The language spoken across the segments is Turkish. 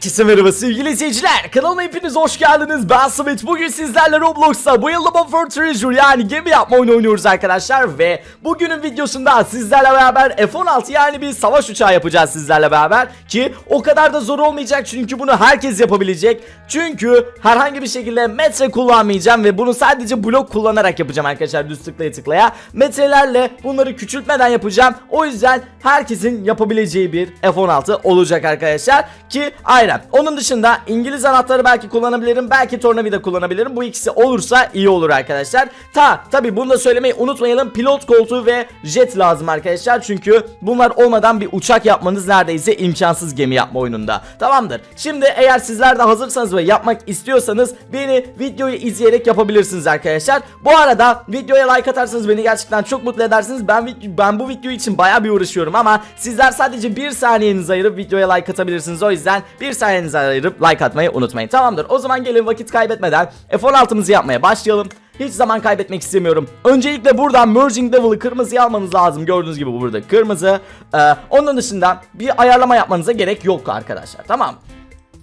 Herkese merhaba sevgili izleyiciler. Kanalıma hepiniz hoş geldiniz. Ben Samet. Bugün sizlerle Roblox'ta bu yılda for Treasure yani gemi yapma oyunu oynuyoruz arkadaşlar. Ve bugünün videosunda sizlerle beraber F-16 yani bir savaş uçağı yapacağız sizlerle beraber. Ki o kadar da zor olmayacak çünkü bunu herkes yapabilecek. Çünkü herhangi bir şekilde metre kullanmayacağım ve bunu sadece blok kullanarak yapacağım arkadaşlar düz tıklaya tıklaya. Metrelerle bunları küçültmeden yapacağım. O yüzden herkesin yapabileceği bir F-16 olacak arkadaşlar. Ki aynen. Onun dışında İngiliz anahtarı belki kullanabilirim. Belki tornavida kullanabilirim. Bu ikisi olursa iyi olur arkadaşlar. Ta tabi bunu da söylemeyi unutmayalım. Pilot koltuğu ve jet lazım arkadaşlar. Çünkü bunlar olmadan bir uçak yapmanız neredeyse imkansız gemi yapma oyununda. Tamamdır. Şimdi eğer sizler de hazırsanız ve yapmak istiyorsanız beni videoyu izleyerek yapabilirsiniz arkadaşlar. Bu arada videoya like atarsanız beni gerçekten çok mutlu edersiniz. Ben ben bu video için baya bir uğraşıyorum ama sizler sadece bir saniyenizi ayırıp videoya like atabilirsiniz. O yüzden bir saniyenizi ayırıp like atmayı unutmayın. Tamamdır. O zaman gelin vakit kaybetmeden F-16'mızı yapmaya başlayalım. Hiç zaman kaybetmek istemiyorum. Öncelikle buradan Merging Level'ı kırmızıya almanız lazım. Gördüğünüz gibi burada kırmızı. Ee, onun dışında bir ayarlama yapmanıza gerek yok arkadaşlar. Tamam.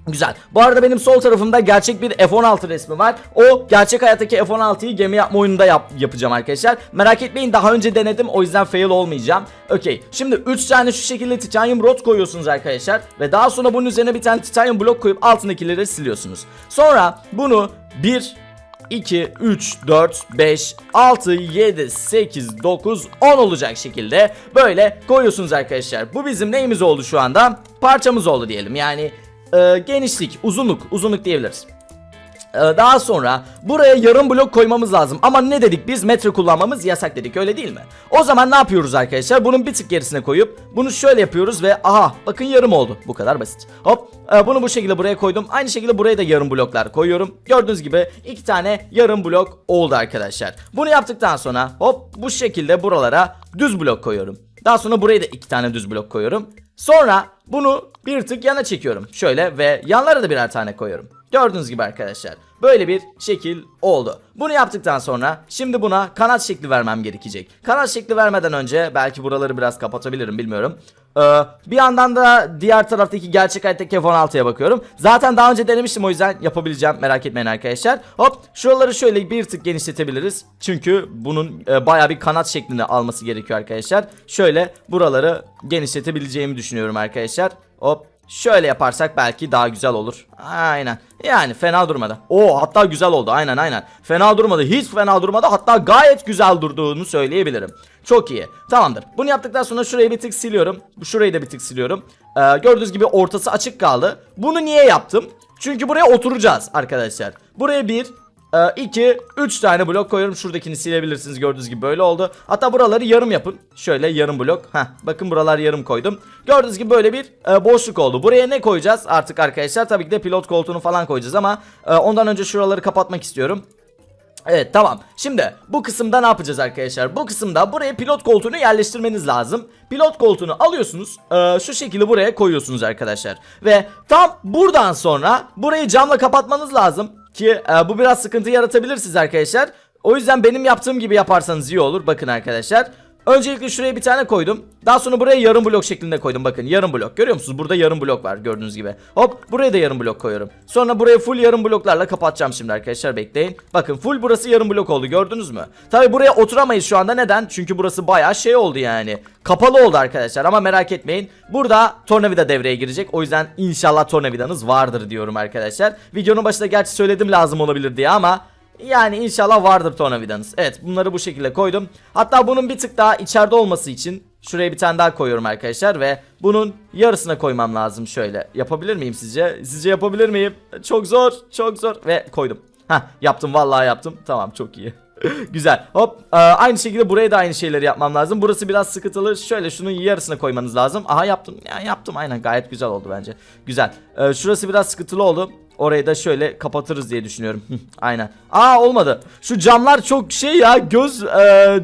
Güzel. Bu arada benim sol tarafımda gerçek bir F-16 resmi var. O gerçek hayattaki F-16'yı gemi yapma oyununda yap yapacağım arkadaşlar. Merak etmeyin daha önce denedim o yüzden fail olmayacağım. Okey. Şimdi 3 tane şu şekilde titanium rod koyuyorsunuz arkadaşlar. Ve daha sonra bunun üzerine bir tane titanium blok koyup altındakileri siliyorsunuz. Sonra bunu bir 2, 3, 4, 5, 6, 7, 8, 9, 10 olacak şekilde böyle koyuyorsunuz arkadaşlar. Bu bizim neyimiz oldu şu anda? Parçamız oldu diyelim. Yani e, genişlik, uzunluk, uzunluk diyebiliriz. E, daha sonra buraya yarım blok koymamız lazım. Ama ne dedik biz metre kullanmamız yasak dedik öyle değil mi? O zaman ne yapıyoruz arkadaşlar? Bunun bir tık gerisine koyup bunu şöyle yapıyoruz ve aha bakın yarım oldu. Bu kadar basit. Hop e, bunu bu şekilde buraya koydum. Aynı şekilde buraya da yarım bloklar koyuyorum. Gördüğünüz gibi iki tane yarım blok oldu arkadaşlar. Bunu yaptıktan sonra hop bu şekilde buralara düz blok koyuyorum. Daha sonra buraya da iki tane düz blok koyuyorum. Sonra bunu bir tık yana çekiyorum. Şöyle ve yanlara da birer tane koyuyorum. Gördüğünüz gibi arkadaşlar. Böyle bir şekil oldu. Bunu yaptıktan sonra şimdi buna kanat şekli vermem gerekecek. Kanat şekli vermeden önce belki buraları biraz kapatabilirim bilmiyorum. Ee, bir yandan da diğer taraftaki gerçek hayattaki F-16'ya bakıyorum. Zaten daha önce denemiştim o yüzden yapabileceğim merak etmeyin arkadaşlar. Hop şuraları şöyle bir tık genişletebiliriz. Çünkü bunun e, baya bir kanat şeklini alması gerekiyor arkadaşlar. Şöyle buraları genişletebileceğimi düşünüyorum arkadaşlar. Hop Şöyle yaparsak belki daha güzel olur. Aynen. Yani fena durmadı. Oo hatta güzel oldu. Aynen aynen. Fena durmadı. Hiç fena durmadı. Hatta gayet güzel durduğunu söyleyebilirim. Çok iyi. Tamamdır. Bunu yaptıktan sonra şurayı bir tık siliyorum. Şurayı da bir tık siliyorum. Ee, gördüğünüz gibi ortası açık kaldı. Bunu niye yaptım? Çünkü buraya oturacağız arkadaşlar. Buraya bir 2, 3 tane blok koyuyorum. Şuradakini silebilirsiniz. Gördüğünüz gibi böyle oldu. Hatta buraları yarım yapın. Şöyle yarım blok. Heh, bakın buralar yarım koydum. Gördüğünüz gibi böyle bir e, boşluk oldu. Buraya ne koyacağız artık arkadaşlar? Tabii ki de pilot koltuğunu falan koyacağız ama e, ondan önce şuraları kapatmak istiyorum. Evet tamam. Şimdi bu kısımda ne yapacağız arkadaşlar? Bu kısımda buraya pilot koltuğunu yerleştirmeniz lazım. Pilot koltuğunu alıyorsunuz. e, şu şekilde buraya koyuyorsunuz arkadaşlar. Ve tam buradan sonra burayı camla kapatmanız lazım. Ki e, bu biraz sıkıntı yaratabilir siz arkadaşlar. O yüzden benim yaptığım gibi yaparsanız iyi olur. Bakın arkadaşlar. Öncelikle şuraya bir tane koydum. Daha sonra buraya yarım blok şeklinde koydum. Bakın yarım blok. Görüyor musunuz? Burada yarım blok var gördüğünüz gibi. Hop buraya da yarım blok koyuyorum. Sonra buraya full yarım bloklarla kapatacağım şimdi arkadaşlar bekleyin. Bakın full burası yarım blok oldu gördünüz mü? Tabi buraya oturamayız şu anda neden? Çünkü burası baya şey oldu yani. Kapalı oldu arkadaşlar ama merak etmeyin. Burada tornavida devreye girecek. O yüzden inşallah tornavidanız vardır diyorum arkadaşlar. Videonun başında gerçi söyledim lazım olabilir diye ama yani inşallah vardır tornavidanız. Evet bunları bu şekilde koydum. Hatta bunun bir tık daha içeride olması için şuraya bir tane daha koyuyorum arkadaşlar ve bunun yarısına koymam lazım şöyle. Yapabilir miyim sizce? Sizce yapabilir miyim? Çok zor, çok zor ve koydum. Hah yaptım vallahi yaptım. Tamam çok iyi. Güzel. Hop. Ee, aynı şekilde buraya da aynı şeyleri yapmam lazım. Burası biraz sıkıntılı. Şöyle şunun yarısına koymanız lazım. Aha yaptım. Ya yaptım aynen gayet güzel oldu bence. Güzel. Ee, şurası biraz sıkıntılı oldu. Orayı da şöyle kapatırız diye düşünüyorum. Aynen. Aa olmadı. Şu camlar çok şey ya göz e,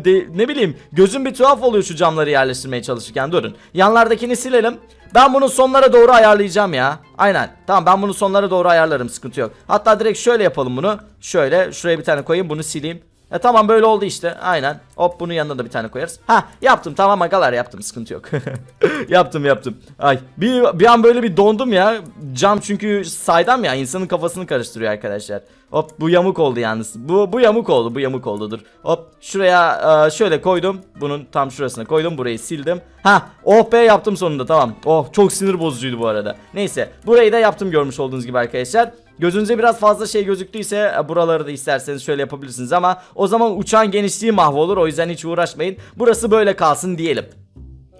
de- ne bileyim gözüm bir tuhaf oluyor şu camları yerleştirmeye çalışırken. Durun. Yanlardakini silelim. Ben bunu sonlara doğru ayarlayacağım ya. Aynen. Tamam ben bunu sonlara doğru ayarlarım sıkıntı yok. Hatta direkt şöyle yapalım bunu. Şöyle şuraya bir tane koyayım bunu sileyim. E, tamam böyle oldu işte. Aynen. Hop bunun yanına da bir tane koyarız. Ha yaptım tamam agalar yaptım sıkıntı yok. yaptım yaptım. Ay bir, bir an böyle bir dondum ya. Cam çünkü saydam ya insanın kafasını karıştırıyor arkadaşlar. Hop bu yamuk oldu yalnız. Bu bu yamuk oldu. Bu yamuk oldu dur. Hop şuraya e, şöyle koydum. Bunun tam şurasına koydum. Burayı sildim. Ha oh be yaptım sonunda tamam. Oh çok sinir bozucuydu bu arada. Neyse burayı da yaptım görmüş olduğunuz gibi arkadaşlar. Gözünüze biraz fazla şey gözüktüyse e, buraları da isterseniz şöyle yapabilirsiniz ama o zaman uçağın genişliği mahvolur o yüzden hiç uğraşmayın. Burası böyle kalsın diyelim.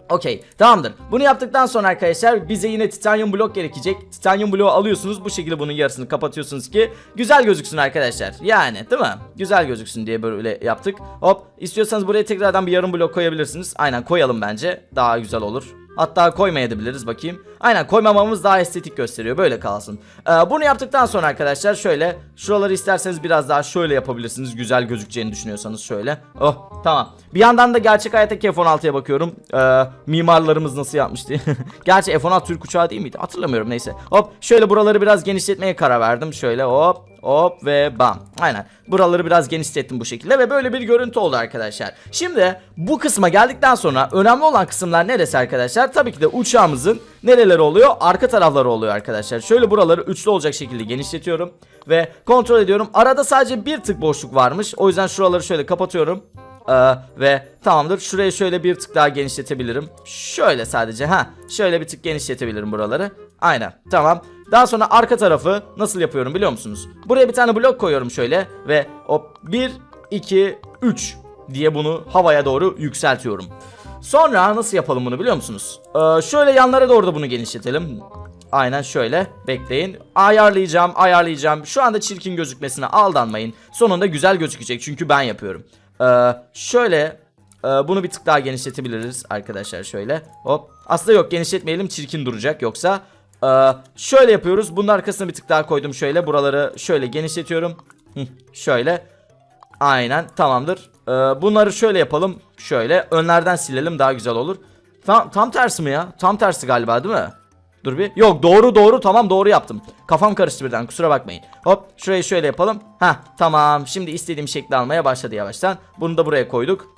Okey tamamdır. Bunu yaptıktan sonra arkadaşlar bize yine titanyum blok gerekecek. Titanyum bloğu alıyorsunuz bu şekilde bunun yarısını kapatıyorsunuz ki güzel gözüksün arkadaşlar. Yani değil mi? Güzel gözüksün diye böyle yaptık. Hop istiyorsanız buraya tekrardan bir yarım blok koyabilirsiniz. Aynen koyalım bence daha güzel olur. Hatta koymayabiliriz bakayım. Aynen koymamamız daha estetik gösteriyor. Böyle kalsın. Ee, bunu yaptıktan sonra arkadaşlar şöyle şuraları isterseniz biraz daha şöyle yapabilirsiniz. Güzel gözükeceğini düşünüyorsanız şöyle. Oh tamam. Bir yandan da gerçek hayattaki F-16'ya bakıyorum. Ee, mimarlarımız nasıl yapmıştı. Gerçi F-16 Türk uçağı değil miydi? Hatırlamıyorum neyse. Hop şöyle buraları biraz genişletmeye karar verdim. Şöyle hop Hop ve bam. Aynen. Buraları biraz genişlettim bu şekilde ve böyle bir görüntü oldu arkadaşlar. Şimdi bu kısma geldikten sonra önemli olan kısımlar neresi arkadaşlar? Tabii ki de uçağımızın nereleri oluyor? Arka tarafları oluyor arkadaşlar. Şöyle buraları üçlü olacak şekilde genişletiyorum ve kontrol ediyorum. Arada sadece bir tık boşluk varmış. O yüzden şuraları şöyle kapatıyorum. Ee, ve tamamdır. Şurayı şöyle bir tık daha genişletebilirim. Şöyle sadece ha. Şöyle bir tık genişletebilirim buraları. Aynen. Tamam. Daha sonra arka tarafı nasıl yapıyorum biliyor musunuz? Buraya bir tane blok koyuyorum şöyle ve hop 1 2 3 diye bunu havaya doğru yükseltiyorum. Sonra nasıl yapalım bunu biliyor musunuz? Ee, şöyle yanlara doğru da bunu genişletelim. Aynen şöyle bekleyin. Ayarlayacağım ayarlayacağım. Şu anda çirkin gözükmesine aldanmayın. Sonunda güzel gözükecek çünkü ben yapıyorum. Ee, şöyle e, bunu bir tık daha genişletebiliriz arkadaşlar şöyle. Hop. Aslında yok genişletmeyelim çirkin duracak yoksa. Ee, şöyle yapıyoruz. Bunun arkasına bir tık daha koydum şöyle. Buraları şöyle genişletiyorum. Şöyle. Aynen tamamdır. Ee, bunları şöyle yapalım. Şöyle önlerden silelim daha güzel olur. Tam, tam tersi mi ya? Tam tersi galiba değil mi? Dur bir. Yok doğru doğru tamam doğru yaptım. Kafam karıştı birden kusura bakmayın. Hop şurayı şöyle yapalım. Ha tamam şimdi istediğim şekli almaya başladı yavaştan. Bunu da buraya koyduk.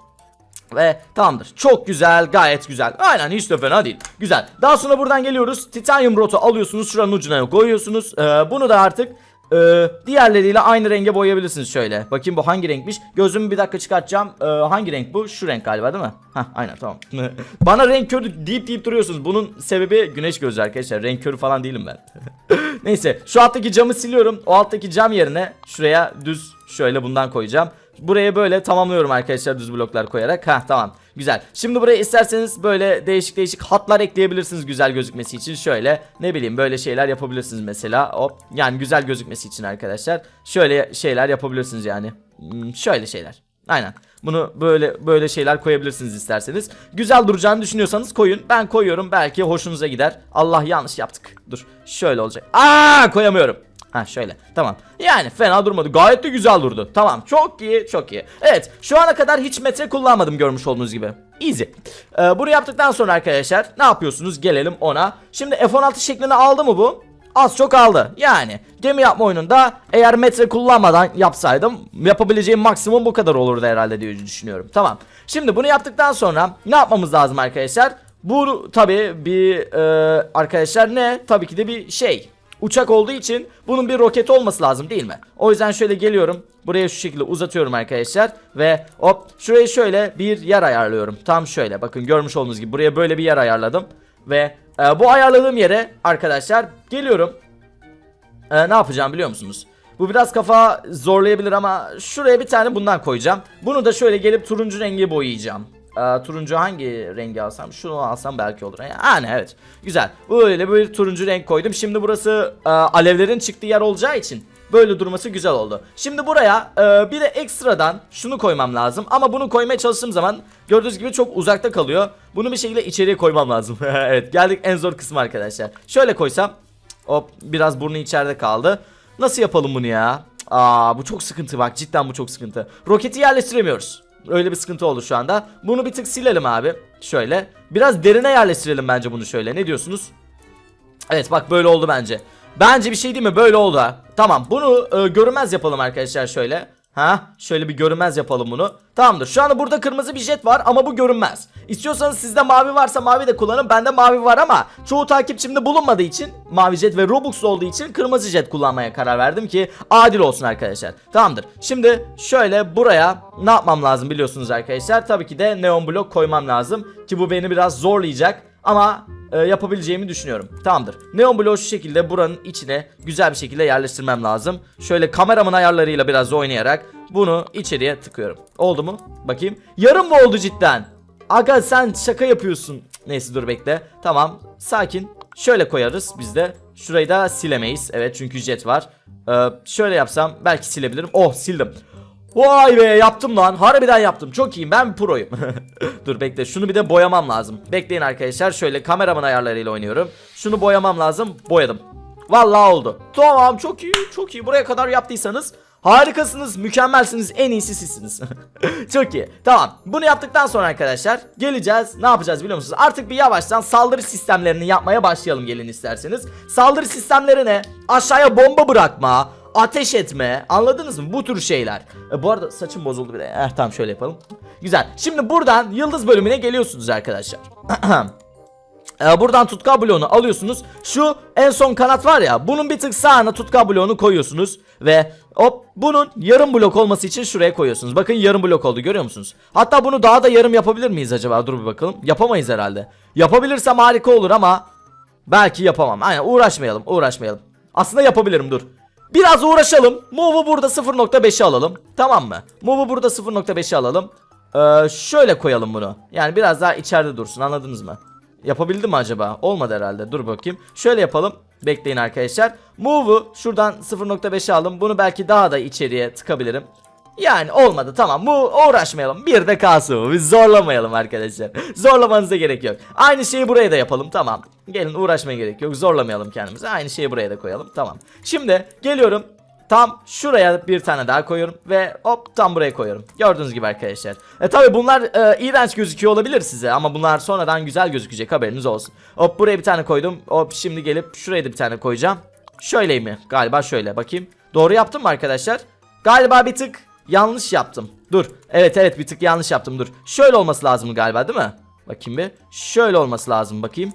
Ve tamamdır. Çok güzel, gayet güzel. Aynen hiç de fena değil. Güzel. Daha sonra buradan geliyoruz. Titanium rotu alıyorsunuz. Şuranın ucuna koyuyorsunuz. Ee, bunu da artık e, diğerleriyle aynı renge boyayabilirsiniz şöyle. Bakayım bu hangi renkmiş. Gözümü bir dakika çıkartacağım. Ee, hangi renk bu? Şu renk galiba değil mi? Hah aynen tamam. Bana renk körü deyip deyip duruyorsunuz. Bunun sebebi güneş gözü arkadaşlar. Renk körü falan değilim ben. Neyse şu alttaki camı siliyorum. O alttaki cam yerine şuraya düz şöyle bundan koyacağım. Buraya böyle tamamlıyorum arkadaşlar düz bloklar koyarak. Ha tamam. Güzel. Şimdi buraya isterseniz böyle değişik değişik hatlar ekleyebilirsiniz güzel gözükmesi için. Şöyle ne bileyim böyle şeyler yapabilirsiniz mesela. Hop. Yani güzel gözükmesi için arkadaşlar. Şöyle şeyler yapabilirsiniz yani. Hmm, şöyle şeyler. Aynen. Bunu böyle böyle şeyler koyabilirsiniz isterseniz. Güzel duracağını düşünüyorsanız koyun. Ben koyuyorum. Belki hoşunuza gider. Allah yanlış yaptık. Dur. Şöyle olacak. Aa koyamıyorum. Ha şöyle. Tamam. Yani fena durmadı. Gayet de güzel durdu. Tamam. Çok iyi çok iyi. Evet şu ana kadar hiç metre kullanmadım görmüş olduğunuz gibi. Easy. Ee, Bunu yaptıktan sonra arkadaşlar ne yapıyorsunuz? Gelelim ona. Şimdi F-16 şeklini aldı mı bu? Az çok aldı. Yani gemi yapma oyununda eğer metre kullanmadan yapsaydım Yapabileceğim maksimum bu kadar olurdu herhalde diye düşünüyorum. Tamam. Şimdi bunu yaptıktan sonra ne yapmamız lazım arkadaşlar? Bu tabi bir e, arkadaşlar ne? Tabii ki de bir şey Uçak olduğu için bunun bir roketi olması lazım değil mi? O yüzden şöyle geliyorum. Buraya şu şekilde uzatıyorum arkadaşlar. Ve hop şuraya şöyle bir yer ayarlıyorum. Tam şöyle bakın görmüş olduğunuz gibi buraya böyle bir yer ayarladım. Ve e, bu ayarladığım yere arkadaşlar geliyorum. E, ne yapacağım biliyor musunuz? Bu biraz kafa zorlayabilir ama şuraya bir tane bundan koyacağım. Bunu da şöyle gelip turuncu rengi boyayacağım. Ee, turuncu hangi rengi alsam? Şunu alsam belki olur. Yani evet. Güzel. Böyle bir turuncu renk koydum. Şimdi burası e, alevlerin çıktığı yer olacağı için böyle durması güzel oldu. Şimdi buraya e, bir de ekstradan şunu koymam lazım. Ama bunu koymaya çalıştığım zaman gördüğünüz gibi çok uzakta kalıyor. Bunu bir şekilde içeriye koymam lazım. evet geldik en zor kısmı arkadaşlar. Şöyle koysam. Hop biraz burnu içeride kaldı. Nasıl yapalım bunu ya? Aa bu çok sıkıntı bak cidden bu çok sıkıntı. Roketi yerleştiremiyoruz. Öyle bir sıkıntı oldu şu anda. Bunu bir tık silelim abi. Şöyle. Biraz derine yerleştirelim bence bunu şöyle. Ne diyorsunuz? Evet bak böyle oldu bence. Bence bir şey değil mi? Böyle oldu. Tamam bunu e, görünmez yapalım arkadaşlar şöyle. Ha şöyle bir görünmez yapalım bunu. Tamamdır. Şu anda burada kırmızı bir jet var ama bu görünmez. İstiyorsanız sizde mavi varsa mavi de kullanın. Bende mavi var ama çoğu takipçimde bulunmadığı için mavi jet ve Robux olduğu için kırmızı jet kullanmaya karar verdim ki adil olsun arkadaşlar. Tamamdır. Şimdi şöyle buraya ne yapmam lazım biliyorsunuz arkadaşlar. Tabii ki de neon blok koymam lazım ki bu beni biraz zorlayacak ama e, yapabileceğimi düşünüyorum. Tamamdır. Neon bloğu şu şekilde buranın içine güzel bir şekilde yerleştirmem lazım. Şöyle kameramın ayarlarıyla biraz oynayarak bunu içeriye tıkıyorum. Oldu mu? Bakayım. Yarım mı oldu cidden? Aga sen şaka yapıyorsun. Neyse dur bekle. Tamam. Sakin. Şöyle koyarız biz de. Şurayı da silemeyiz. Evet çünkü jet var. Ee, şöyle yapsam belki silebilirim. Oh sildim. Vay be yaptım lan. Harbiden yaptım. Çok iyiyim. Ben proyum. Dur bekle. Şunu bir de boyamam lazım. Bekleyin arkadaşlar. Şöyle kameraman ayarlarıyla oynuyorum. Şunu boyamam lazım. Boyadım. Vallahi oldu. Tamam çok iyi. Çok iyi. Buraya kadar yaptıysanız harikasınız. Mükemmelsiniz. En iyisi sizsiniz. çok iyi. Tamam. Bunu yaptıktan sonra arkadaşlar geleceğiz. Ne yapacağız biliyor musunuz? Artık bir yavaştan saldırı sistemlerini yapmaya başlayalım gelin isterseniz. Saldırı sistemleri ne? Aşağıya bomba bırakma ateş etme anladınız mı? Bu tür şeyler. E, bu arada saçım bozuldu bir de. Eh, tamam şöyle yapalım. Güzel. Şimdi buradan yıldız bölümüne geliyorsunuz arkadaşlar. E, buradan tutkal bloğunu alıyorsunuz. Şu en son kanat var ya bunun bir tık sağına tutkal bloğunu koyuyorsunuz ve hop bunun yarım blok olması için şuraya koyuyorsunuz. Bakın yarım blok oldu görüyor musunuz? Hatta bunu daha da yarım yapabilir miyiz acaba? Dur bir bakalım. Yapamayız herhalde. Yapabilirsem harika olur ama belki yapamam. Aynen uğraşmayalım uğraşmayalım. Aslında yapabilirim dur Biraz uğraşalım. Move'u burada 0.5'e alalım. Tamam mı? Move'u burada 0.5'e alalım. Ee, şöyle koyalım bunu. Yani biraz daha içeride dursun anladınız mı? Yapabildim mi acaba? Olmadı herhalde. Dur bakayım. Şöyle yapalım. Bekleyin arkadaşlar. Move'u şuradan 0.5'e aldım. Bunu belki daha da içeriye tıkabilirim. Yani olmadı tamam bu uğraşmayalım bir de kalsın bu biz zorlamayalım arkadaşlar Zorlamanıza gerek yok Aynı şeyi buraya da yapalım tamam Gelin uğraşmaya gerek yok zorlamayalım kendimizi Aynı şeyi buraya da koyalım tamam Şimdi geliyorum Tam şuraya bir tane daha koyuyorum ve hop tam buraya koyuyorum. Gördüğünüz gibi arkadaşlar. E tabi bunlar e, iğrenç gözüküyor olabilir size ama bunlar sonradan güzel gözükecek haberiniz olsun. Hop buraya bir tane koydum. Hop şimdi gelip şuraya da bir tane koyacağım. Şöyle mi? Galiba şöyle bakayım. Doğru yaptım mı arkadaşlar? Galiba bir tık yanlış yaptım. Dur. Evet evet bir tık yanlış yaptım dur. Şöyle olması lazım galiba değil mi? Bakayım bir. Şöyle olması lazım bakayım.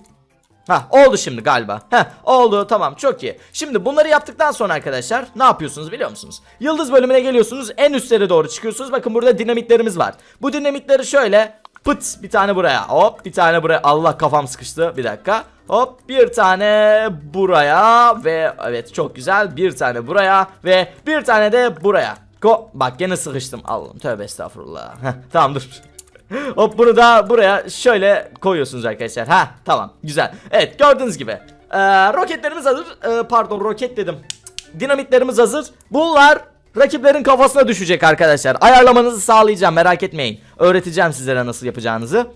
Ha oldu şimdi galiba. Heh oldu tamam çok iyi. Şimdi bunları yaptıktan sonra arkadaşlar ne yapıyorsunuz biliyor musunuz? Yıldız bölümüne geliyorsunuz en üstlere doğru çıkıyorsunuz. Bakın burada dinamitlerimiz var. Bu dinamitleri şöyle pıt bir tane buraya hop bir tane buraya Allah kafam sıkıştı bir dakika. Hop bir tane buraya ve evet çok güzel bir tane buraya ve bir tane de buraya. Go bak gene sıkıştım Allah'ım tövbe estağfurullah. Heh, tamam dur. Hop bunu da buraya şöyle koyuyorsunuz arkadaşlar. Ha tamam güzel. Evet gördüğünüz gibi. Ee, roketlerimiz hazır. Ee, pardon roket dedim. Dinamitlerimiz hazır. Bunlar rakiplerin kafasına düşecek arkadaşlar. Ayarlamanızı sağlayacağım merak etmeyin. Öğreteceğim sizlere nasıl yapacağınızı.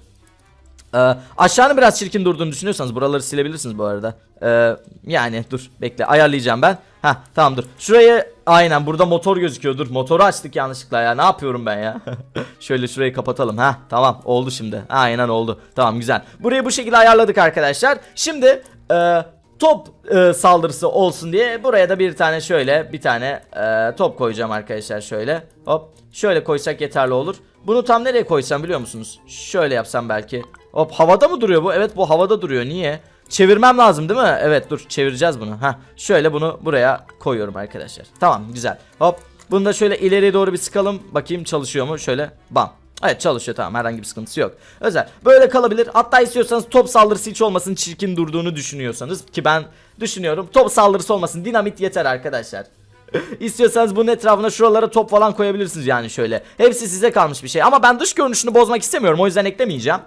Ee, aşağının biraz çirkin durduğunu düşünüyorsanız buraları silebilirsiniz bu arada. Ee, yani dur bekle ayarlayacağım ben. Ha tamam dur. Şurayı aynen burada motor gözüküyor. Dur motoru açtık yanlışlıkla ya. Ne yapıyorum ben ya? Şöyle şurayı kapatalım. Ha tamam oldu şimdi. Aynen oldu. Tamam güzel. Burayı bu şekilde ayarladık arkadaşlar. Şimdi e, top e, saldırısı olsun diye buraya da bir tane şöyle bir tane e, top koyacağım arkadaşlar şöyle. Hop şöyle koysak yeterli olur. Bunu tam nereye koysam biliyor musunuz? Şöyle yapsam belki. Hop havada mı duruyor bu? Evet bu havada duruyor. Niye? Çevirmem lazım değil mi? Evet dur çevireceğiz bunu. Ha şöyle bunu buraya koyuyorum arkadaşlar. Tamam güzel. Hop bunu da şöyle ileriye doğru bir sıkalım. Bakayım çalışıyor mu? Şöyle bam. Evet çalışıyor tamam herhangi bir sıkıntısı yok. Özel. Böyle kalabilir. Hatta istiyorsanız top saldırısı hiç olmasın çirkin durduğunu düşünüyorsanız ki ben düşünüyorum. Top saldırısı olmasın. Dinamit yeter arkadaşlar. İstiyorsanız bunun etrafına şuralara top falan koyabilirsiniz yani şöyle. Hepsi size kalmış bir şey. Ama ben dış görünüşünü bozmak istemiyorum. O yüzden eklemeyeceğim.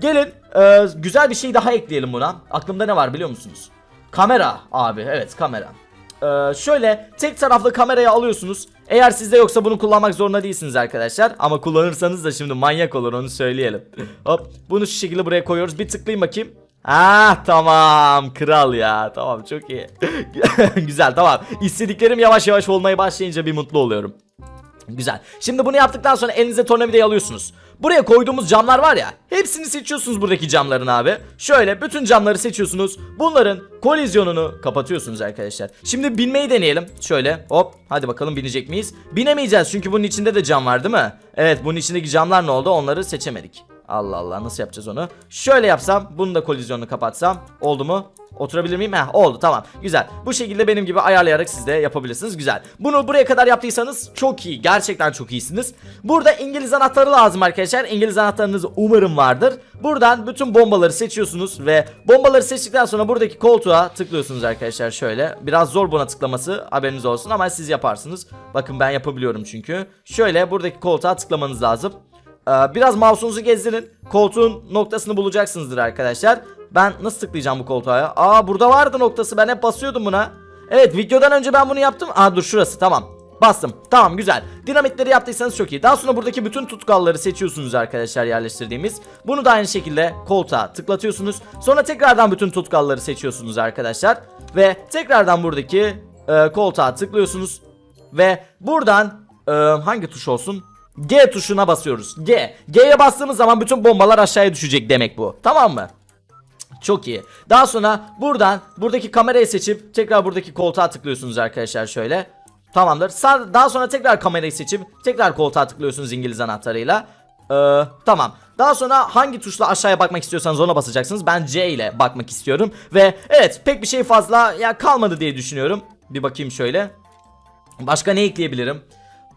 Gelin e, güzel bir şey daha ekleyelim buna. Aklımda ne var biliyor musunuz? Kamera abi evet kamera. E, şöyle tek taraflı kamerayı alıyorsunuz. Eğer sizde yoksa bunu kullanmak zorunda değilsiniz arkadaşlar. Ama kullanırsanız da şimdi manyak olur onu söyleyelim. Hop bunu şu şekilde buraya koyuyoruz. Bir tıklayayım bakayım. Ah tamam kral ya tamam çok iyi Güzel tamam İstediklerim yavaş yavaş olmaya başlayınca bir mutlu oluyorum Güzel. Şimdi bunu yaptıktan sonra elinize tornavidayı alıyorsunuz. Buraya koyduğumuz camlar var ya. Hepsini seçiyorsunuz buradaki camların abi. Şöyle bütün camları seçiyorsunuz. Bunların kolizyonunu kapatıyorsunuz arkadaşlar. Şimdi binmeyi deneyelim. Şöyle hop hadi bakalım binecek miyiz? Binemeyeceğiz çünkü bunun içinde de cam var değil mi? Evet bunun içindeki camlar ne oldu? Onları seçemedik. Allah Allah nasıl yapacağız onu? Şöyle yapsam bunu da kolizyonunu kapatsam oldu mu? Oturabilir miyim? Heh oldu tamam güzel. Bu şekilde benim gibi ayarlayarak siz de yapabilirsiniz güzel. Bunu buraya kadar yaptıysanız çok iyi gerçekten çok iyisiniz. Burada İngiliz anahtarı lazım arkadaşlar. İngiliz anahtarınız umarım vardır. Buradan bütün bombaları seçiyorsunuz ve bombaları seçtikten sonra buradaki koltuğa tıklıyorsunuz arkadaşlar şöyle. Biraz zor buna tıklaması haberiniz olsun ama siz yaparsınız. Bakın ben yapabiliyorum çünkü. Şöyle buradaki koltuğa tıklamanız lazım. Ee, Biraz mouse'unuzu gezdirin. Koltuğun noktasını bulacaksınızdır arkadaşlar. Ben nasıl tıklayacağım bu koltuğa ya? Aa burada vardı noktası. Ben hep basıyordum buna. Evet videodan önce ben bunu yaptım. Aa dur şurası tamam. Bastım. Tamam güzel. Dinamitleri yaptıysanız çok iyi. Daha sonra buradaki bütün tutkalları seçiyorsunuz arkadaşlar yerleştirdiğimiz. Bunu da aynı şekilde koltuğa tıklatıyorsunuz. Sonra tekrardan bütün tutkalları seçiyorsunuz arkadaşlar. Ve tekrardan buradaki e, koltuğa tıklıyorsunuz. Ve buradan e, hangi tuş olsun? G tuşuna basıyoruz. G. G'ye bastığımız zaman bütün bombalar aşağıya düşecek demek bu. Tamam mı? Çok iyi. Daha sonra buradan buradaki kamerayı seçip tekrar buradaki koltuğa tıklıyorsunuz arkadaşlar şöyle. Tamamdır. Daha sonra tekrar kamerayı seçip tekrar koltuğa tıklıyorsunuz İngiliz anahtarıyla. Ee, tamam. Daha sonra hangi tuşla aşağıya bakmak istiyorsanız ona basacaksınız. Ben C ile bakmak istiyorum. Ve evet pek bir şey fazla ya kalmadı diye düşünüyorum. Bir bakayım şöyle. Başka ne ekleyebilirim?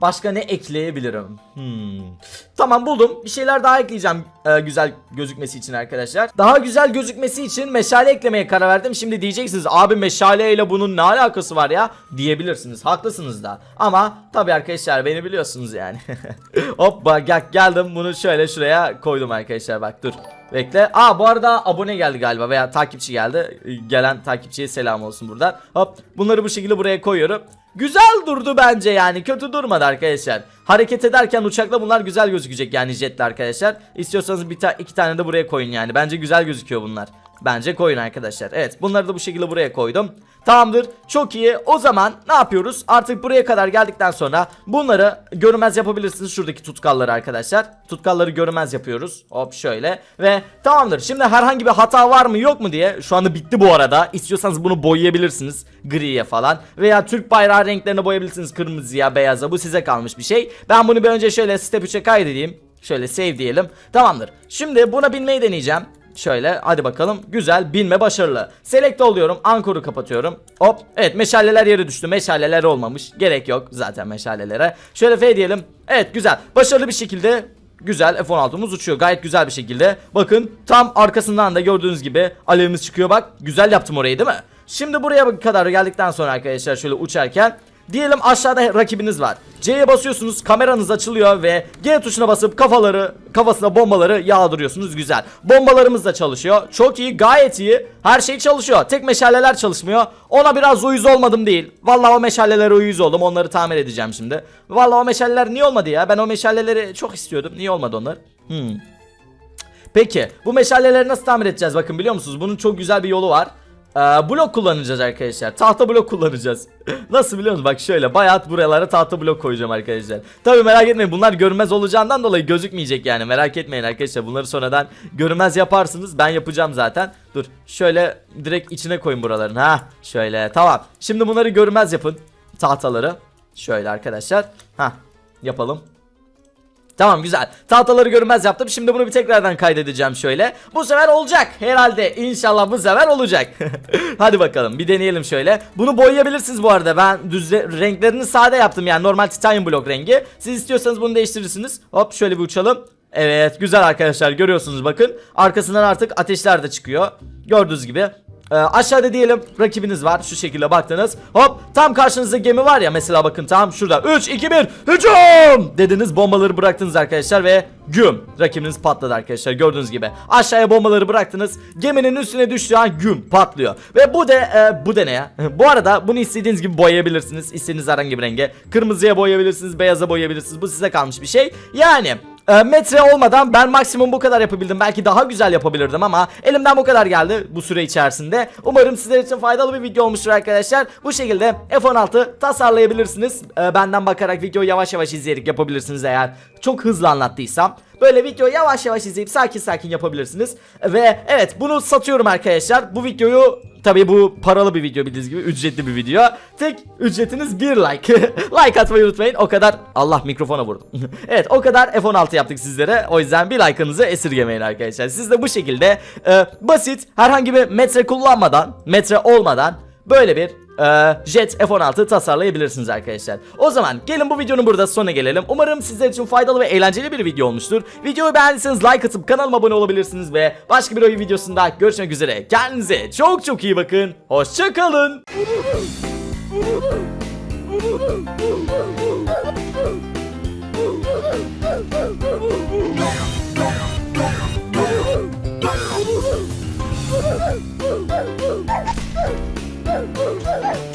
Başka ne ekleyebilirim? Hmm. Tamam buldum. Bir şeyler daha ekleyeceğim e, güzel gözükmesi için arkadaşlar. Daha güzel gözükmesi için meşale eklemeye karar verdim. Şimdi diyeceksiniz abi meşale ile bunun ne alakası var ya? Diyebilirsiniz. Haklısınız da. Ama tabii arkadaşlar beni biliyorsunuz yani. Hoppa gel, geldim bunu şöyle şuraya koydum arkadaşlar bak dur. Bekle. Aa bu arada abone geldi galiba veya takipçi geldi. Gelen takipçiye selam olsun buradan. Hop bunları bu şekilde buraya koyuyorum. Güzel durdu bence yani kötü durmadı arkadaşlar. Hareket ederken uçakla bunlar güzel gözükecek yani jetle arkadaşlar. İstiyorsanız bir ta iki tane de buraya koyun yani. Bence güzel gözüküyor bunlar. Bence koyun arkadaşlar. Evet bunları da bu şekilde buraya koydum. Tamamdır. Çok iyi. O zaman ne yapıyoruz? Artık buraya kadar geldikten sonra bunları görünmez yapabilirsiniz. Şuradaki tutkalları arkadaşlar. Tutkalları görünmez yapıyoruz. Hop şöyle. Ve tamamdır. Şimdi herhangi bir hata var mı yok mu diye. Şu anda bitti bu arada. İstiyorsanız bunu boyayabilirsiniz. Griye falan. Veya Türk bayrağı renklerini boyayabilirsiniz. Kırmızıya, beyaza. Bu size kalmış bir şey. Ben bunu bir önce şöyle step 3'e kaydedeyim. Şöyle save diyelim. Tamamdır. Şimdi buna binmeyi deneyeceğim. Şöyle hadi bakalım. Güzel binme başarılı. Select oluyorum ankoru kapatıyorum. Hop evet meşaleler yere düştü. Meşaleler olmamış. Gerek yok zaten meşalelere. Şöyle F diyelim. Evet güzel. Başarılı bir şekilde Güzel F-16'mız uçuyor. Gayet güzel bir şekilde. Bakın tam arkasından da gördüğünüz gibi alevimiz çıkıyor. Bak güzel yaptım orayı değil mi? Şimdi buraya kadar geldikten sonra arkadaşlar şöyle uçarken Diyelim aşağıda rakibiniz var. C'ye basıyorsunuz, kameranız açılıyor ve G tuşuna basıp kafaları, kafasına bombaları yağdırıyorsunuz. Güzel. Bombalarımız da çalışıyor. Çok iyi, gayet iyi. Her şey çalışıyor. Tek meşaleler çalışmıyor. Ona biraz uyuz olmadım değil. Vallahi o meşalelere uyuz oldum. Onları tamir edeceğim şimdi. Vallahi o meşaleler niye olmadı ya? Ben o meşaleleri çok istiyordum. Niye olmadı onlar? Hmm. Peki bu meşaleleri nasıl tamir edeceğiz bakın biliyor musunuz? Bunun çok güzel bir yolu var. Ee, blok kullanacağız arkadaşlar. Tahta blok kullanacağız. Nasıl biliyor musunuz? Bak şöyle bayağı buralara tahta blok koyacağım arkadaşlar. Tabii merak etmeyin bunlar görünmez olacağından dolayı gözükmeyecek yani. Merak etmeyin arkadaşlar. Bunları sonradan görünmez yaparsınız. Ben yapacağım zaten. Dur şöyle direkt içine koyun buraların. Ha şöyle tamam. Şimdi bunları görünmez yapın. Tahtaları. Şöyle arkadaşlar. Ha yapalım. Tamam güzel. Tahtaları görünmez yaptım. Şimdi bunu bir tekrardan kaydedeceğim şöyle. Bu sefer olacak. Herhalde. İnşallah bu sefer olacak. Hadi bakalım bir deneyelim şöyle. Bunu boyayabilirsiniz bu arada. Ben düz renklerini sade yaptım yani normal titanium blok rengi. Siz istiyorsanız bunu değiştirirsiniz. Hop şöyle bir uçalım. Evet güzel arkadaşlar görüyorsunuz bakın. Arkasından artık ateşler de çıkıyor. Gördüğünüz gibi. Ee, aşağıda diyelim rakibiniz var. Şu şekilde baktınız. Hop tam karşınızda gemi var ya. Mesela bakın tam şurada. 3 2 1 hücum! Dediniz bombaları bıraktınız arkadaşlar ve güm. Rakibiniz patladı arkadaşlar gördüğünüz gibi. Aşağıya bombaları bıraktınız. Geminin üstüne düştüğü an güm patlıyor. Ve bu de e, bu de ne ya? Bu arada bunu istediğiniz gibi boyayabilirsiniz. İstediğiniz herhangi bir renge. Kırmızıya boyayabilirsiniz beyaza boyayabilirsiniz. Bu size kalmış bir şey. Yani e, metre olmadan ben maksimum bu kadar yapabildim. Belki daha güzel yapabilirdim ama elimden bu kadar geldi bu süre içerisinde. Umarım sizler için faydalı bir video olmuştur arkadaşlar. Bu şekilde F-16 tasarlayabilirsiniz. E, benden bakarak videoyu yavaş yavaş izleyerek yapabilirsiniz eğer çok hızlı anlattıysam böyle videoyu yavaş yavaş izleyip sakin sakin yapabilirsiniz. Ve evet bunu satıyorum arkadaşlar. Bu videoyu Tabii bu paralı bir video bildiğiniz gibi ücretli bir video. Tek ücretiniz bir like. like atmayı unutmayın. O kadar Allah mikrofona vurdum. evet o kadar F16 yaptık sizlere. O yüzden bir like'ınızı esirgemeyin arkadaşlar. Siz de bu şekilde e, basit herhangi bir metre kullanmadan, metre olmadan böyle bir e, Jet F16 tasarlayabilirsiniz arkadaşlar. O zaman gelin bu videonun burada sonuna gelelim. Umarım sizler için faydalı ve eğlenceli bir video olmuştur. Videoyu beğendiyseniz like atıp kanalıma abone olabilirsiniz ve başka bir oyun videosunda görüşmek üzere. Kendinize çok çok iyi bakın. Hoşçakalın. Oh, oh, oh, oh.